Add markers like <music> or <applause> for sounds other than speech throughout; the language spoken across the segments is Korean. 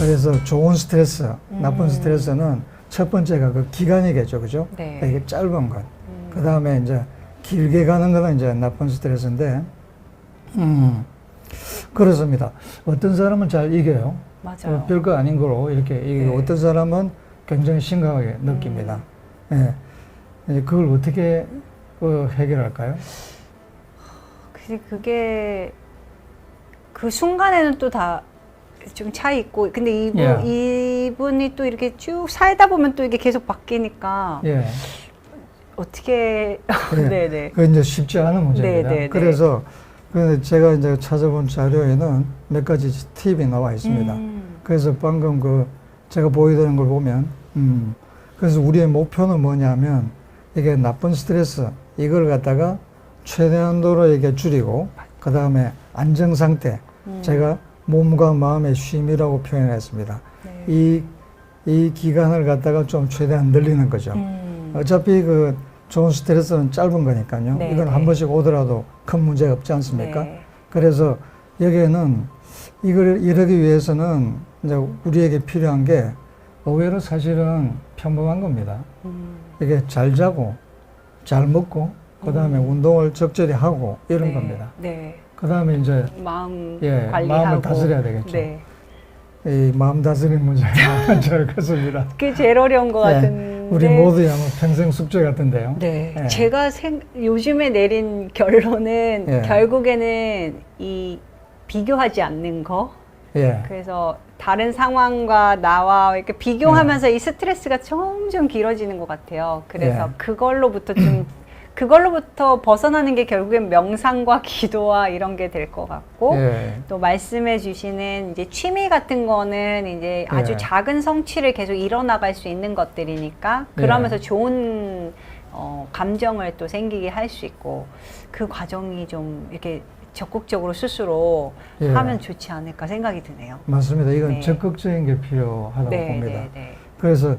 그래서 좋은 스트레스, 음. 나쁜 스트레스는 첫 번째가 그 기간이겠죠, 그죠? 네. 이게 짧은 것. 음. 그 다음에 이제 길게 가는 거는 이제 나쁜 스트레스인데, 음, 그렇습니다. 어떤 사람은 잘 이겨요. 맞아요. 어, 별거 아닌 거로 이렇게 이기고 네. 어떤 사람은 굉장히 심각하게 느낍니다. 예. 이제 그걸 어떻게 어, 해결할까요? 그- 그게 그 순간에는 또 다 좀 차이 있고 근데 이분 예. 이분이 또 이렇게 쭉 살다 보면 또 이게 계속 바뀌니까 예. 어떻게 <laughs> 예. 네네 그 이제 쉽지 않은 문제입니다. 그래서 그 제가 이제 찾아본 자료에는 몇 가지 팁이 나와 있습니다. 음, 그래서 방금 그 제가 보여드린 걸 보면, 음, 그래서 우리의 목표는 뭐냐면 이게 나쁜 스트레스 이걸 갖다가 최대한도로 이게 줄이고 그 다음에 안정 상태 음, 제가 몸과 마음의 쉼이라고 표현했습니다. 네. 이, 이 기간을 갖다가 좀 최대한 늘리는 거죠. 음, 어차피 그 좋은 스트레스는 짧은 거니까요. 네, 이건 네. 한 번씩 오더라도 큰 문제가 없지 않습니까? 네. 그래서 여기에는 이걸 이러기 위해서는 이제 우리에게 필요한 게 의외로 사실은 평범한 겁니다. 음, 이게 잘 자고 잘 먹고 그 다음에 음. 운동을 적절히 하고 이런 네, 겁니다. 네 그 다음에 이제 마음 예, 관리하고 마음을 다스려야 되겠죠. 네. 이 마음 다스리는 문제가 <laughs> 제일 컸습니다. 그게 제일 어려운 것 네, 같은데 우리 모두의 아마 평생 숙제 같은데요. 네. 예. 제가 생, 요즘에 내린 결론은 예. 결국에는 이 비교하지 않는 거. 예. 그래서 다른 상황과 나와 이렇게 비교하면서 네. 이 스트레스가 점점 길어지는 것 같아요. 그래서 예. 그걸로부터 좀 <clears throat> 그걸로부터 벗어나는 게 결국엔 명상과 기도와 이런 게 될 것 같고 예. 또 말씀해 주시는 이제 취미 같은 거는 이제 아주 예. 작은 성취를 계속 이뤄나갈 수 있는 것들이니까 그러면서 좋은 어, 감정을 또 생기게 할 수 있고 그 과정이 좀 이렇게 적극적으로 스스로 예. 하면 좋지 않을까 생각이 드네요. 맞습니다. 이건 네. 적극적인 게 필요하다고 네, 봅니다. 네, 네. 그래서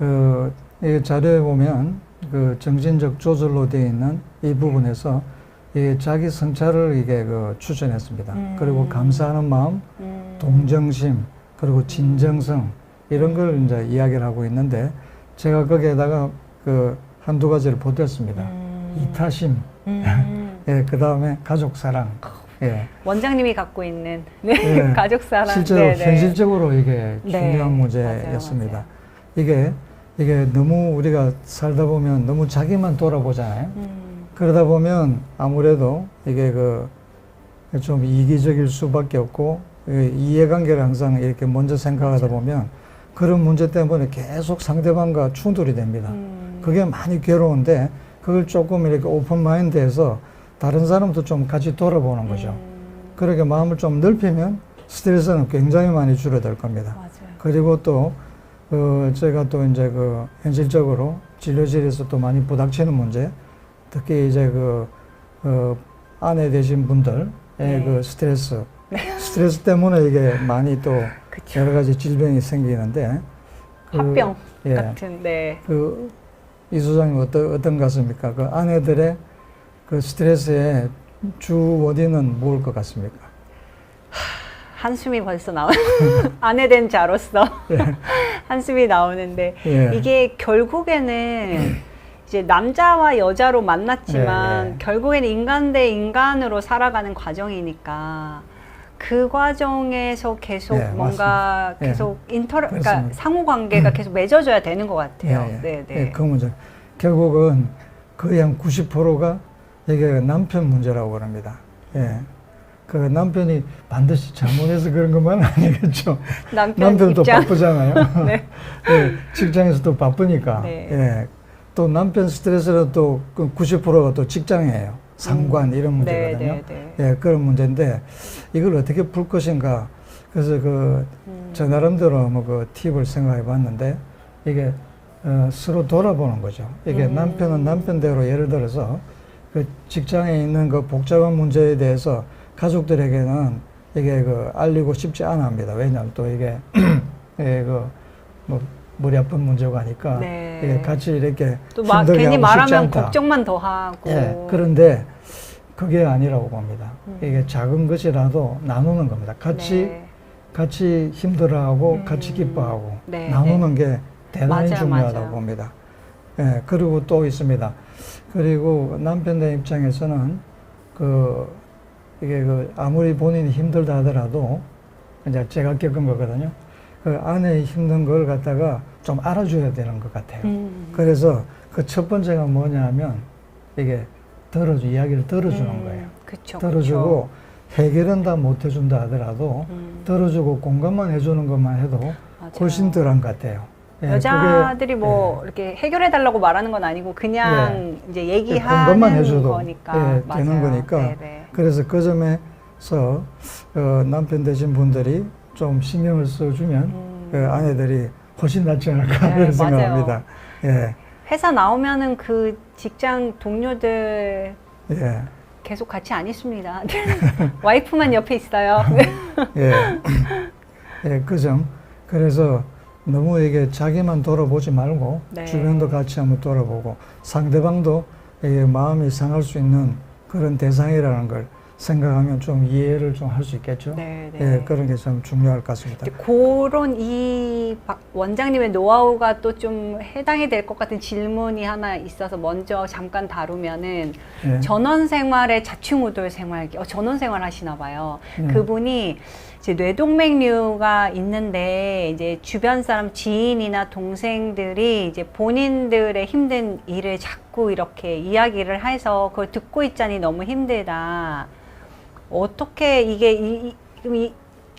어, 이 자료에 보면 그 정신적 조절로 되어 있는 이 부분에서 이 자기 성찰을 이게 그 추천했습니다. 음. 그리고 감사하는 마음, 음, 동정심, 그리고 진정성 이런 걸 이제 이야기를 하고 있는데 제가 거기에다가 그 한두 가지를 보탰습니다. 음, 이타심, 음. <laughs> 예, 그 다음에 가족 사랑, 예. 원장님이 갖고 있는 네, 예. <laughs> 가족 사랑 실제로 네, 네. 현실적으로 이게 네, 중요한 문제였습니다. 맞아요, 맞아요. 이게 이게 너무 우리가 살다 보면 너무 자기만 돌아보잖아요. 음, 그러다 보면 아무래도 이게 그 좀 이기적일 수밖에 없고 이 이해관계를 항상 이렇게 먼저 생각하다 보면 그런 문제 때문에 계속 상대방과 충돌이 됩니다. 음, 그게 많이 괴로운데 그걸 조금 이렇게 오픈 마인드해서 다른 사람도 좀 같이 돌아보는 거죠. 음, 그렇게 마음을 좀 넓히면 스트레스는 굉장히 많이 줄어들 겁니다. 맞아요. 그리고 또, 어, 제가 또 이제 그 현실적으로 진료실에서 또 많이 부닥치는 문제, 특히 이제 그, 어, 아내 되신 분들의 네. 그 스트레스, <laughs> 스트레스 때문에 이게 많이 또 그쵸. 여러 가지 질병이 생기는데, 그, 화병 예. 같은 네. 그, 이 소장님 어떤, 어떤 것 같습니까? 그 아내들의 그 스트레스의 주 원인은 뭘 것 같습니까? 한숨이 벌써 나오 <laughs> 아내 된 자로서 <laughs> 한숨이 나오는데 예. 이게 결국에는 이제 남자와 여자로 만났지만 예, 예. 결국에는 인간 대 인간으로 살아가는 과정이니까 그 과정에서 계속 예, 뭔가 맞습니다. 예. 계속 인터 그러니까. 상호 관계가 계속 맺어져야 되는 것 같아요. 예, 예. 네, 네. 예, 그 문제. 결국은 거의 한 90%가 이게 남편 문제라고 그럽니다. 예. 그 남편이 반드시 잘못해서 그런 것만 <laughs> 아니겠죠. 남편 입장. 바쁘잖아요. <laughs> 네. 예, 직장에서도 바쁘니까. 네. 예. 또 남편 스트레스는 또 90%가 또 직장이에요. 상관 이런 문제거든요. 네, 네, 예, 그런 문제인데 이걸 어떻게 풀 것인가. 그래서 그 음. 저 나름대로 뭐 그 팁을 생각해 봤는데 이게 어, 서로 돌아보는 거죠. 이게 음. 남편은 남편대로 예를 들어서 그 직장에 있는 그 복잡한 문제에 대해서 가족들에게는 이게 그 알리고 싶지 않아 합니다. 왜냐하면 또 이게 이게 그뭐 머리 아픈 문제가 하니까 네. 이게 같이 이렇게 또 마, 괜히 말하면. 걱정만 더 하고. 예, 그런데 그게 아니라고 봅니다. 음. 이게 작은 것이라도 나누는 겁니다. 같이 네. 같이 힘들어하고 음. 같이 기뻐하고 네, 나누는 게 대단히 맞아요, 중요하다고 맞아요. 봅니다. 예, 그리고 또 있습니다. 그리고 남편의 입장에서는 그 이게 그 아무리 본인이 힘들다 하더라도 이제 제가 겪은 거거든요. 그 아내의 힘든 걸 갖다가 좀 알아줘야 되는 것 같아요. 음. 그래서 그 첫 번째가 뭐냐면 이게 들어주 이야기를 들어주는 음, 거예요. 그쵸, 들어주고 해결은 다 못 해준다 하더라도 그쵸. 음, 들어주고 공감만 해주는 것만 해도 맞아요. 훨씬 덜한 것 같아요. 예, 여자들이 그게, 뭐 예, 이렇게 해결해 달라고 말하는 건 아니고 그냥 이제 얘기하는 공감만 해줘도, 거니까 예, 되는. 거니까. 네네. 그래서 그 점에서 어, 남편 되신 분들이 좀 신경을 써주면 음. 그 아내들이 훨씬 낫지 않을까 네, 그런. 생각합니다. 예, 회사 나오면은 그 직장 동료들 예, 계속 같이 안 있습니다. <laughs> 와이프만 옆에 있어요. <laughs> 예, 예, 그 점. 그래서 너무 이게 자기만 돌아보지 말고 네. 주변도 같이 한번 돌아보고 상대방도 마음이 상할 수 있는 그런 대상이라는 걸 생각하면 좀 이해를 좀 할 수 있겠죠. 네, 네. 예, 그런 게 좀 중요할 것 같습니다. 그런 이박 원장님의 노하우가 또 좀 해당이 될 것 같은 질문이 하나 있어서 먼저 잠깐 다루면은 예. 전원 생활의 자충우돌 생활기, 어, 전원 생활 하시나 봐요. 음. 그분이 이제 뇌동맥류가 있는데 이제 주변 사람 지인이나 동생들이 이제 본인들의 힘든 일을 자꾸 이렇게 이야기를 해서 그걸 듣고 있자니 너무 힘들다. 어떻게 이게 이, 이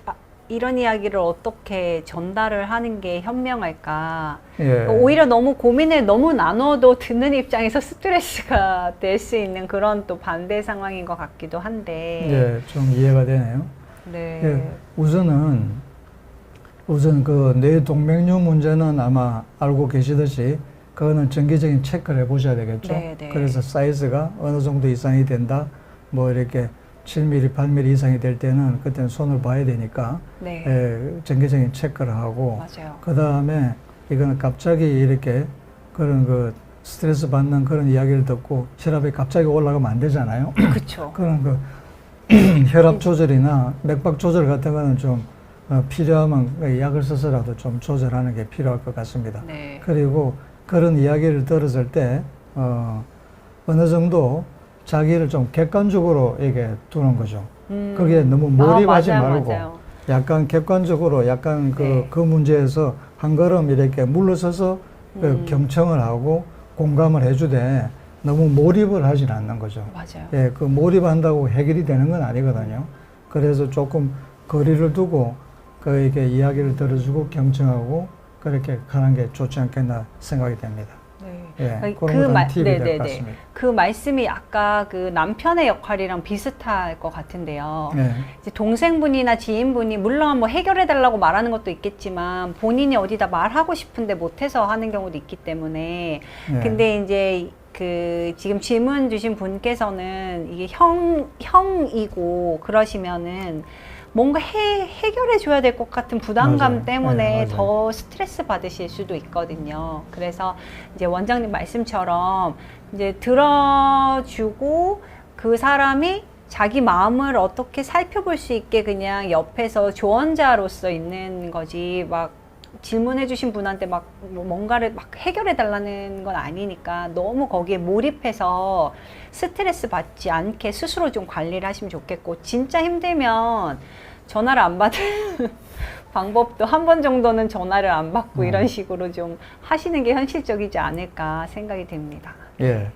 아, 이런 이야기를 어떻게 전달을 하는 게 현명할까? 예. 오히려 너무 고민을 너무 나눠도 듣는 입장에서 스트레스가 될 수 있는 그런 또 반대 상황인 것 같기도 한데. 예, 좀 이해가 되네요. 네. 예, 우선은 우선 그 뇌 동맥류 문제는 아마 알고 계시듯이 그거는 정기적인 체크를 해보셔야 되겠죠. 네, 네. 그래서 사이즈가 어느 정도 이상이 된다, 뭐 이렇게 7mm, 8mm 이상이 될 때는 그때는 손을 봐야 되니까 네. 예, 정기적인 체크를 하고. 그 다음에 이거는 갑자기 이렇게 그런 그 스트레스 받는 그런 이야기를 듣고 혈압이 갑자기 올라가면 안 되잖아요. 그쵸. 그런 그 <clears throat> 혈압 조절이나 맥박 조절 같은 거는 좀 어, 필요하면 그 약을 써서라도 좀 조절하는 게 필요할 것 같습니다. 네. 그리고 그런 이야기를 들었을 때 어, 어느 정도 자기를 좀 객관적으로 이게 두는 거죠. 음. 거기에 너무 몰입하지 아, 맞아요, 말고 맞아요. 약간 객관적으로 약간 그, 네. 그 문제에서 한 걸음 이렇게 물러서서 그 음. 경청을 하고 공감을 해주되 너무 몰입을 하진 않는 거죠. 맞아요. 예, 그 몰입한다고 해결이 되는 건 아니거든요. 그래서 조금 거리를 두고 그에게 이야기를 들어주고 경청하고 그렇게 가는 게 좋지 않겠나 생각이 됩니다. 네. 예, 그 말- 네네네. 같습니다. 그 말씀이 아까 그 남편의 역할이랑 비슷할 것 같은데요. 예, 이제 동생분이나 지인분이 물론 뭐 해결해 달라고 말하는 것도 있겠지만 본인이 어디다 말하고 싶은데 못해서 하는 경우도 있기 때문에 예. 근데 이제 그 지금 질문 주신 분께서는 이게 형 형이고 그러시면은 뭔가 해, 해결해 줘야 될 것 같은 부담감 맞아요. 때문에 네. 더 스트레스 받으실 수도 있거든요. 그래서 이제 원장님 말씀처럼 이제 들어주고 그 사람이 자기 마음을 어떻게 살펴볼 수 있게 그냥 옆에서 조언자로서 있는 거지 막 질문해 주신 분한테 막 뭔가를 막 해결해 달라는 건 아니니까 너무 거기에 몰입해서 스트레스 받지 않게 스스로 좀 관리를 하시면 좋겠고 진짜 힘들면 전화를 안 받는 <laughs> 방법도 한 번 정도는 전화를 안 받고 음. 이런 식으로 좀 하시는 게 현실적이지 않을까 생각이 됩니다. 예.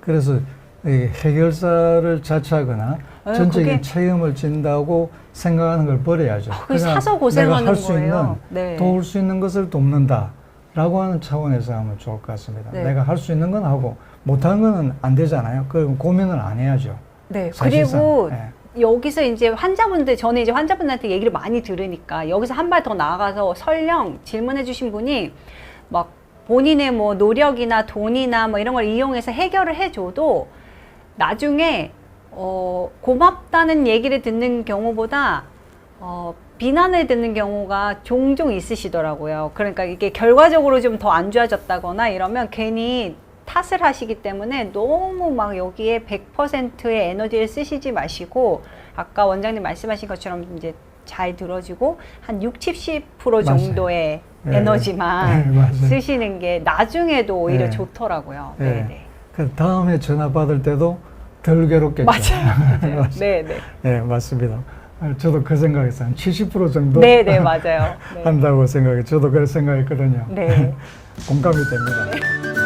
그래서 이 해결사를 자처하거나 에, 전적인 그게- 책임을 진다고 생각하는 걸 버려야죠. 아, 사서 고생하는 내가 할 수 있는. 네. 도울 수 있는 것을 돕는다라고 하는 차원에서 하면 좋을 것 같습니다. 네. 내가 할 수 있는 건 하고 못하는 건안 되잖아요. 그럼 고민을 안 해야죠. 네. 사실상. 그리고 예. 여기서 이제 환자분들 저는 이제 환자분한테 얘기를 많이 들으니까 여기서 한 발 더 나아가서 설령 질문해 주신 분이 막 본인의 뭐 노력이나 돈이나 뭐 이런 걸 이용해서 해결을 해줘도 나중에 어 고맙다는 얘기를 듣는 경우보다 어 비난을 듣는 경우가 종종 있으시더라고요. 그러니까 이게 결과적으로 좀 더 안 좋아졌다거나 이러면 괜히 탓을 하시기 때문에 너무 막 여기에 100%의 에너지를 쓰시지 마시고 아까 원장님 말씀하신 것처럼 이제 잘 들어주고 한 60, 70% 맞아요. 정도의 네. 에너지만 네, 맞아요. 쓰시는 게 나중에도 오히려 네. 좋더라고요. 네. 네, 네. 그 다음에 전화 받을 때도 덜 괴롭겠죠. 맞아요. <laughs> 네, 네. 네, 맞습니다. 아, 저도 그 생각했어요. 한 70% 정도 네, 네, 맞아요. <laughs> 네. 한다고 생각해. 저도 그렇게 생각했거든요. 네. <laughs> 공감이 됩니다.